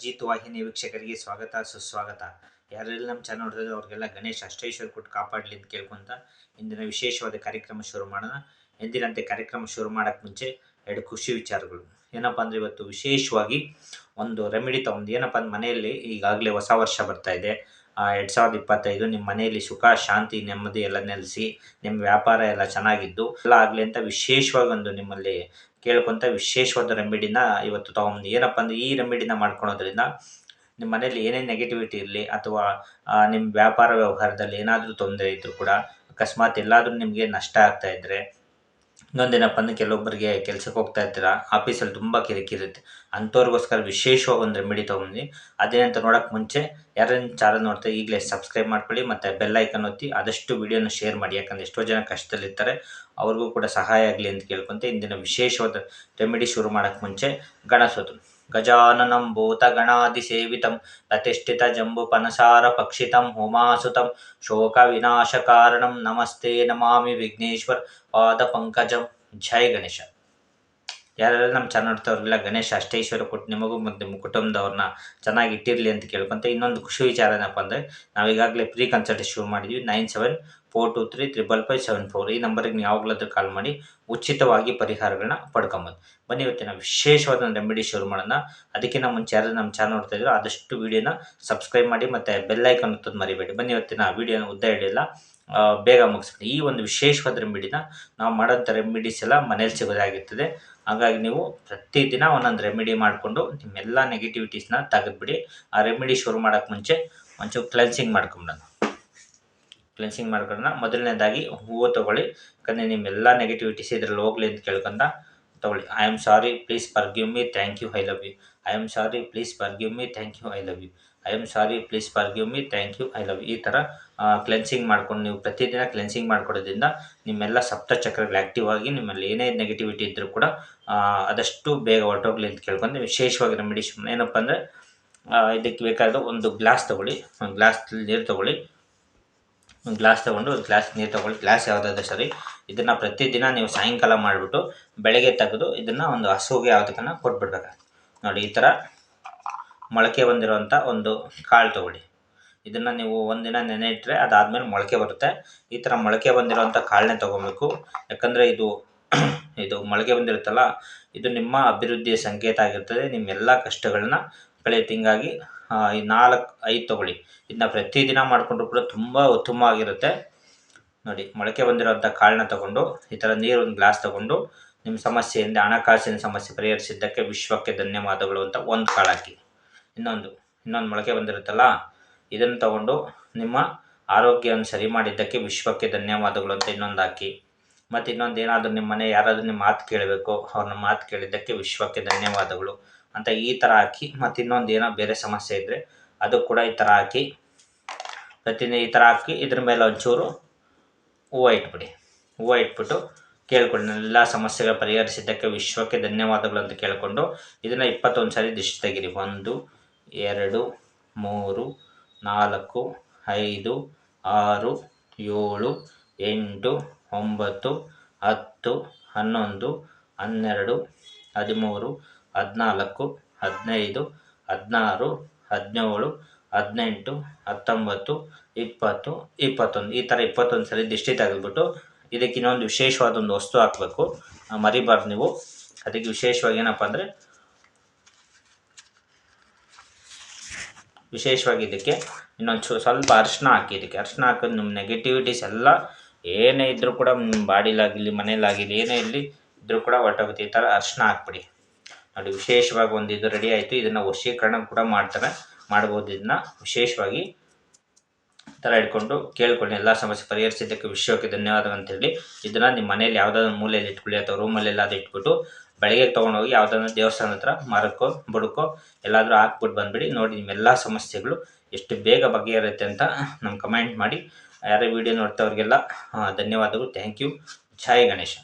ಅಜಿತ್ ವಾಹಿನಿ ವೀಕ್ಷಕರಿಗೆ ಸ್ವಾಗತ, ಸುಸ್ವಾಗತ. ಯಾರೆಲ್ಲ ನಮ್ಮ ಚಾನಲ್ ನೋಡಿದ್ರೆ ಅವ್ರಿಗೆಲ್ಲ ಗಣೇಶ್ ಅಷ್ಟೇಶ್ವರ ಕೊಟ್ಟು ಕಾಪಾಡಲಿ ಅಂತ ಕೇಳ್ಕೊಂತ ಇಂದಿನ ವಿಶೇಷವಾದ ಕಾರ್ಯಕ್ರಮ ಶುರು ಮಾಡೋಣ. ಎಂದಿನಂತೆ ಕಾರ್ಯಕ್ರಮ ಶುರು ಮಾಡೋಕ್ಕೆ ಮುಂಚೆ ಎರಡು ಖುಷಿ ವಿಚಾರಗಳು. ಏನಪ್ಪ ಅಂದರೆ ಇವತ್ತು ವಿಶೇಷವಾಗಿ ಒಂದು ರೆಮಿಡಿ ತಗೊಂಡು, ಏನಪ್ಪ ಅಂದ್ರೆ ಮನೆಯಲ್ಲಿ ಈಗಾಗಲೇ ಹೊಸ ವರ್ಷ ಬರ್ತಾ ಇದೆ. ಎರಡು ಸಾವಿರದ ಇಪ್ಪತ್ತೈದು ನಿಮ್ಮ ಮನೆಯಲ್ಲಿ ಸುಖ, ಶಾಂತಿ, ನೆಮ್ಮದಿ ಎಲ್ಲ ನೆಲೆಸಿ ನಿಮ್ಮ ವ್ಯಾಪಾರ ಎಲ್ಲ ಚೆನ್ನಾಗಿದ್ದು, ಎಲ್ಲ ಆಗಲಿ ಅಂತ ವಿಶೇಷವಾಗಿ ಒಂದು ನಿಮ್ಮಲ್ಲಿ ಕೇಳ್ಕೊಂತ ವಿಶೇಷವಾದ ರೆಮಿಡಿನ ಇವತ್ತು ತಗೊಂಬಂದು. ಏನಪ್ಪ ಅಂದ್ರೆ ಈ ರೆಮಿಡಿನ ಮಾಡ್ಕೊಳೋದ್ರಿಂದ ನಿಮ್ಮ ಮನೇಲಿ ಏನೇ ನೆಗೆಟಿವಿಟಿ ಇರಲಿ ಅಥವಾ ನಿಮ್ಮ ವ್ಯಾಪಾರ ವ್ಯವಹಾರದಲ್ಲಿ ಏನಾದರೂ ತೊಂದರೆ ಇದ್ದರೂ ಕೂಡ ಅಕಸ್ಮಾತ್ ಎಲ್ಲಾದರೂ ನಿಮಗೆ ನಷ್ಟ ಆಗ್ತಾ ಇದ್ದರೆ ಇನ್ನೊಂದೇನಪ್ಪ ಅಂದ್ರೆ ಕೆಲವೊಬ್ಬರಿಗೆ ಕೆಲ್ಸಕ್ಕೆ ಹೋಗ್ತಾ ಇರ್ತೀರಾ ಆಫೀಸಲ್ಲಿ ತುಂಬ ಕಿರಿಕಿರುತ್ತೆ ಅಂಥವ್ರಿಗೋಸ್ಕರ ವಿಶೇಷವಾಗಿ ಒಂದು ರೆಮಿಡಿ ತೊಗೊಂಡು ಅದೇನಂತ ನೋಡೋಕ್ಕೆ ಮುಂಚೆ ಯಾರೇನು ಚಾನಲ್ ನೋಡ್ತಾ ಈಗಲೇ ಸಬ್ಸ್ಕ್ರೈಬ್ ಮಾಡ್ಕೊಳ್ಳಿ ಮತ್ತು ಬೆಲ್ ಐಕನ್ ಒತ್ತಿ ಆದಷ್ಟು ವಿಡಿಯೋನ ಶೇರ್ ಮಾಡಿ. ಯಾಕಂದರೆ ಎಷ್ಟೋ ಜನ ಕಷ್ಟದಲ್ಲಿರ್ತಾರೆ. ಅವ್ರಿಗೂ ಕೂಡ ಸಹಾಯ ಆಗಲಿ ಅಂತ ಕೇಳ್ಕೊಂತ ಇಂದಿನ ವಿಶೇಷವಾದ ರೆಮಿಡಿ ಶುರು ಮಾಡೋಕ್ಕೆ ಮುಂಚೆ ಗಣಸೋದು ಗಜಾನನಂ ಸೇವಿತಂ ಪ್ರತಿಷ್ಠಿತ ಜಂಬು ಪನಸಾರ ಪಕ್ಷಿತಂ ಹೋಮಾಸುತಂ ಶೋಕ ವಿನಾಶ ಕಾರಣಂ ನಮಸ್ತೆ ನಮಾಮಿ ವಿಘ್ನೇಶ್ವರ್ ಪಾದ ಪಂಕಜಂ. ಜೈ ಗಣೇಶ. ಯಾರೆಲ್ಲ ನಮ್ಮ ಚಾನಲ್ ನೋಡ್ತಾವ್ರಿಲ್ಲ, ಗಣೇಶ, ಅಷ್ಟೇಶ್ವರ ಕೊಟ್ಟು ನಿಮಗೂ ಮತ್ತು ನಿಮ್ಮ ಕುಟುಂಬದವ್ರನ್ನ ಚೆನ್ನಾಗಿ ಇಟ್ಟಿರಲಿ ಅಂತ ಕೇಳ್ಕೊಂತ ಇನ್ನೊಂದು ಖುಷಿ ವಿಚಾರ ಏನಪ್ಪ ಅಂದರೆ ನಾವೀಗಾಗಲೇ ಪ್ರೀ ಕನ್ಸಲ್ಟೇಷನ್ ಶುರು ಮಾಡಿದ್ವಿ nine seven four two three triple five seven four ಈ ನಂಬರಿಗೆ ನೀವು ಯಾವಾಗಲಾದ್ರೂ ಕಾಲ್ ಮಾಡಿ ಉಚಿತವಾಗಿ ಪರಿಹಾರಗಳನ್ನ ಪಡ್ಕೊಬೋದು. ಬನ್ನಿ ಇವತ್ತಿನ ವಿಶೇಷವಾದ ರೆಮಿಡಿ ಶುರು ಮಾಡೋಣ. ಅದಕ್ಕಿಂತ ಮುಂಚೆ ಯಾರು ನಮ್ಮ ಚಾನಲ್ ನೋಡ್ತಾ ಇದ್ರು ಆದಷ್ಟು ವೀಡಿಯೋನ ಸಬ್ಸ್ಕ್ರೈಬ್ ಮಾಡಿ ಮತ್ತು ಬೆಲ್ಲೈಕನ್ ಹೊತ್ತೋದು ಮರಿಬೇಡಿ. ಬನ್ನಿ ಇವತ್ತಿನ ವಿಡಿಯೋನ ಉದ್ದ ಹಿಡಿಯಲ್ಲ ಬೇಗ ಮುಗಿಸ್ಬಿಡಿ. ಈ ಒಂದು ವಿಶೇಷವಾದ ರೆಮಿಡಿನ ನಾವು ಮಾಡೋಂಥ ರೆಮಿಡೀಸ್ ಎಲ್ಲ ಮನೇಲಿ ಸಿಗೋದಾಗಿರ್ತದೆ ಹಾಗಾಗಿ ನೀವು ಪ್ರತಿದಿನ ಒಂದೊಂದು ರೆಮಿಡಿ ಮಾಡಿಕೊಂಡು ನಿಮ್ಮೆಲ್ಲ ನೆಗೆಟಿವಿಟೀಸ್ನ ತೆಗೆದ್ಬಿಡಿ. ಆ ರೆಮಿಡಿ ಶುರು ಮಾಡೋಕ್ಕೆ ಮುಂಚೆ ಒಂಚೂರು ಕ್ಲೆನ್ಸಿಂಗ್ ಮಾಡ್ಕೊಂಬಿಡೋಣ. ಕ್ಲೆನ್ಸಿಂಗ್ ಮಾರ್ಕರ್ನ ಮೊದಲನೇದಾಗಿ ಹೂವು ತೊಗೊಳ್ಳಿ. ಯಾಕಂದರೆ ನಿಮ್ಮೆಲ್ಲ ನೆಗೆಟಿವಿಟೀಸ್ ಇದ್ರಲ್ಲಿ ಹೋಗಲಿ ಅಂತ ಕೇಳ್ಕೊಂಡ ತೊಗೊಳ್ಳಿ. I am sorry please give me thank you I love you I am sorry please give me thank you I love you I am sorry please give me thank you I love ಈ ಥರ cleansing ಮಾಡ್ಕೊಂಡು ನೀವು ಪ್ರತಿದಿನ cleansing ಮಾಡ್ಕೊಡೋದ್ರಿಂದ ನಿಮ್ಮೆಲ್ಲ ಸಪ್ತ ಚಕ್ರಗಳು active ಆಗಿ ನಿಮ್ಮಲ್ಲಿ ಏನೇ ನೆಗೆಟಿವಿಟಿ ಇದ್ದರೂ ಕೂಡ ಆದಷ್ಟು ಬೇಗ ಹೊರಟೋಗ್ಲಿ ಅಂತ ಕೇಳ್ಕೊಂಡು ವಿಶೇಷವಾಗಿ ರೆಮಿಡಿಸ್ ಏನಪ್ಪ ಅಂದರೆ ಇದಕ್ಕೆ ಬೇಕಾದ ಒಂದು ಗ್ಲಾಸ್ ತೊಗೊಳ್ಳಿ. ಒಂದು ಗ್ಲಾಸ್ ನೀರು ತೊಗೊಳ್ಳಿ. ಒಂದು ಗ್ಲಾಸ್ ತೊಗೊಂಡು ಒಂದು ಗ್ಲಾಸ್ ನೀರು ತೊಗೊಳ್ಳಿ. ಗ್ಲಾಸ್ ಯಾವುದಾದ್ರೂ ಸರಿ, ಇದನ್ನು ಪ್ರತಿದಿನ ನೀವು ಸಾಯಂಕಾಲ ಮಾಡಿಬಿಟ್ಟು ಬೆಳಗ್ಗೆ ತೆಗೆದು ಇದನ್ನು ಒಂದು ಹಸುಗೆ ಯಾವುದಕ್ಕನ್ನ ಕೊಟ್ಬಿಡ್ಬೇಕು ನೋಡಿ, ಈ ಥರ ಮೊಳಕೆ ಬಂದಿರುವಂಥ ಒಂದು ಕಾಳು ತೊಗೊಳ್ಳಿ. ಇದನ್ನು ನೀವು ಒಂದಿನ ನೆನೆ ಇಟ್ಟರೆ ಅದಾದಮೇಲೆ ಮೊಳಕೆ ಬರುತ್ತೆ. ಈ ಥರ ಮೊಳಕೆ ಬಂದಿರುವಂಥ ಕಾಳನ್ನೇ ತೊಗೊಬೇಕು ಯಾಕಂದರೆ ಇದು ಇದು ಮೊಳಕೆ ಬಂದಿರುತ್ತಲ್ಲ, ಇದು ನಿಮ್ಮ ಅಭಿವೃದ್ಧಿಯ ಸಂಕೇತ ಆಗಿರ್ತದೆ. ನಿಮ್ಮೆಲ್ಲ ಕಷ್ಟಗಳನ್ನ ಕಳೆಯುತ್ತೆ ನಾಲ್ಕು, ಐದು ತೊಗೊಳ್ಳಿ. ಇದನ್ನ ಪ್ರತಿದಿನ ಮಾಡಿಕೊಂಡ್ರು ಕೂಡ ತುಂಬ ಉತ್ತಮವಾಗಿರುತ್ತೆ ನೋಡಿ, ಮೊಳಕೆ ಬಂದಿರೋಂಥ ಕಾಳನ್ನ ತಗೊಂಡು, ಈ ಥರ ನೀರು ಒಂದು ಗ್ಲಾಸ್ ತಗೊಂಡು ನಿಮ್ಮ ಸಮಸ್ಯೆಯಿಂದ, ಹಣಕಾಸಿನ ಸಮಸ್ಯೆ ಪರಿಹರಿಸಿದ್ದಕ್ಕೆ ವಿಶ್ವಕ್ಕೆ ಧನ್ಯವಾದಗಳು ಅಂತ ಒಂದು ಕಾಳು ಹಾಕಿ. ಇನ್ನೊಂದು ಇನ್ನೊಂದು ಮೊಳಕೆ ಬಂದಿರುತ್ತಲ್ಲ, ಇದನ್ನು ತಗೊಂಡು ನಿಮ್ಮ ಆರೋಗ್ಯವನ್ನು ಸರಿ ಮಾಡಿದ್ದಕ್ಕೆ ವಿಶ್ವಕ್ಕೆ ಧನ್ಯವಾದಗಳು ಅಂತ ಇನ್ನೊಂದು ಹಾಕಿ. ಮತ್ತು ಇನ್ನೊಂದು ಏನಾದರೂ ನಿಮ್ಮ ಮನೆ ಯಾರಾದರೂ ನಿಮ್ಮ ಮಾತು ಕೇಳಬೇಕು, ಅವ್ರನ್ನ ಮಾತು ಕೇಳಿದ್ದಕ್ಕೆ ವಿಶ್ವಕ್ಕೆ ಧನ್ಯವಾದಗಳು ಅಂತ ಈ ಥರ ಹಾಕಿ ಮತ್ತು ಇನ್ನೊಂದು ಏನೋ ಬೇರೆ ಸಮಸ್ಯೆ ಇದ್ದರೆ ಅದು ಕೂಡ ಈ ಥರ ಹಾಕಿ ಪ್ರತಿದಿನ ಈ ಥರ ಹಾಕಿ ಇದ್ರ ಮೇಲೆ ಒಂಚೂರು ಹೂವು ಇಟ್ಬಿಡಿ. ಹೂವು ಇಟ್ಬಿಟ್ಟು ಕೇಳ್ಕೊಂಡು ಎಲ್ಲ ಸಮಸ್ಯೆಗಳ ಪರಿಹರಿಸಿದ್ದಕ್ಕೆ ವಿಶ್ವಕ್ಕೆ ಧನ್ಯವಾದಗಳು ಅಂತ ಕೇಳಿಕೊಂಡು ಇದನ್ನು ಇಪ್ಪತ್ತೊಂದು ಸಾರಿ ದಿಶ್ ತೆಗಿರಿ. ಒಂದು, ಎರಡು, ಮೂರು, ನಾಲ್ಕು, ಐದು, ಆರು, ಏಳು, ಎಂಟು, ಒಂಬತ್ತು, ಹತ್ತು, ಹನ್ನೊಂದು, ಹನ್ನೆರಡು, ಹದಿಮೂರು ಹದಿನಾಲ್ಕು, ಹದಿನೈದು, ಹದಿನಾರು, ಹದಿನೇಳು, ಹದಿನೆಂಟು, ಹತ್ತೊಂಬತ್ತು, ಇಪ್ಪತ್ತು, ಇಪ್ಪತ್ತೊಂದು. ಈ ಥರ ಇಪ್ಪತ್ತೊಂದು ಸಲ ದಿಷ್ಟಿ ತೆಗೆದ್ಬಿಟ್ಟು ಇದಕ್ಕೆ ಇನ್ನೊಂದು ವಿಶೇಷವಾದ ಒಂದು ವಸ್ತು ಹಾಕಬೇಕು. ಮರಿಬಾರ್ದು ನೀವು. ಅದಕ್ಕೆ ವಿಶೇಷವಾಗಿ ಏನಪ್ಪ ಅಂದರೆ ವಿಶೇಷವಾಗಿ ಇದಕ್ಕೆ ಇನ್ನೊಂದು ಸ್ವಲ್ಪ ಅರ್ಶಿನ ಹಾಕಿ ಇದಕ್ಕೆ. ಅರ್ಶಿನ ಹಾಕೋದು ನಿಮ್ಮ ನೆಗೆಟಿವಿಟೀಸ್ ಎಲ್ಲ ಏನೇ ಇದ್ದರೂ ಕೂಡ ನಿಮ್ಮ ಬಾಡಿಲಾಗಿರಲಿ ಮನೇಲಾಗಿರಲಿ ಏನೇ ಇರಲಿ ಇದ್ದರೂ ಕೂಡ ಹೊರಟೋಗುತ್ತೆ. ಈ ಥರ ಅರ್ಶಿನ ಹಾಕ್ಬಿಡಿ. ನೋಡಿ ವಿಶೇಷವಾಗಿ ಒಂದು ಇದು ರೆಡಿ ಆಯಿತು. ಇದನ್ನು ವಶೀಕರಣ ಕೂಡ ಮಾಡ್ತಾರೆ. ಮಾಡ್ಬೋದು. ಇದನ್ನ ವಿಶೇಷವಾಗಿ ಥರ ಇಟ್ಕೊಂಡು ಕೇಳ್ಕೊಳ್ಳಿ. ಎಲ್ಲ ಸಮಸ್ಯೆ ಪರಿಹರಿಸಿದ್ದಕ್ಕೆ ವಿಶ್ವಕ್ಕೆ ಧನ್ಯವಾದ ಅಂತೇಳಿ ಇದನ್ನು ನಿಮ್ಮ ಮನೆಯಲ್ಲಿ ಯಾವುದಾದ್ರು ಮೂಲೆಯಲ್ಲಿ ಇಟ್ಕೊಳ್ಳಿ ಅಥವಾ ರೂಮಲ್ಲೆಲ್ಲ ಅದು ಇಟ್ಬಿಟ್ಟು ಬೆಳಗ್ಗೆ ತೊಗೊಂಡೋಗಿ ಯಾವುದಾದ್ರು ದೇವಸ್ಥಾನ ಹತ್ರ ಮರಕ್ಕೋ ಬುಡಕ್ಕೋ ಎಲ್ಲಾದರೂ ಹಾಕ್ಬಿಟ್ಟು ಬಂದುಬಿಡಿ. ನೋಡಿ ನಿಮ್ಮೆಲ್ಲ ಸಮಸ್ಯೆಗಳು ಎಷ್ಟು ಬೇಗ ಬಗೆಹರುತ್ತೆ ಅಂತ ನಮ್ಮ ಕಮೆಂಟ್ ಮಾಡಿ. ಯಾರೇ ವಿಡಿಯೋ ನೋಡ್ತವ್ರಿಗೆಲ್ಲ ಧನ್ಯವಾದಗಳು. ಥ್ಯಾಂಕ್ ಯು ಛಾಯೆ ಗಣೇಶ.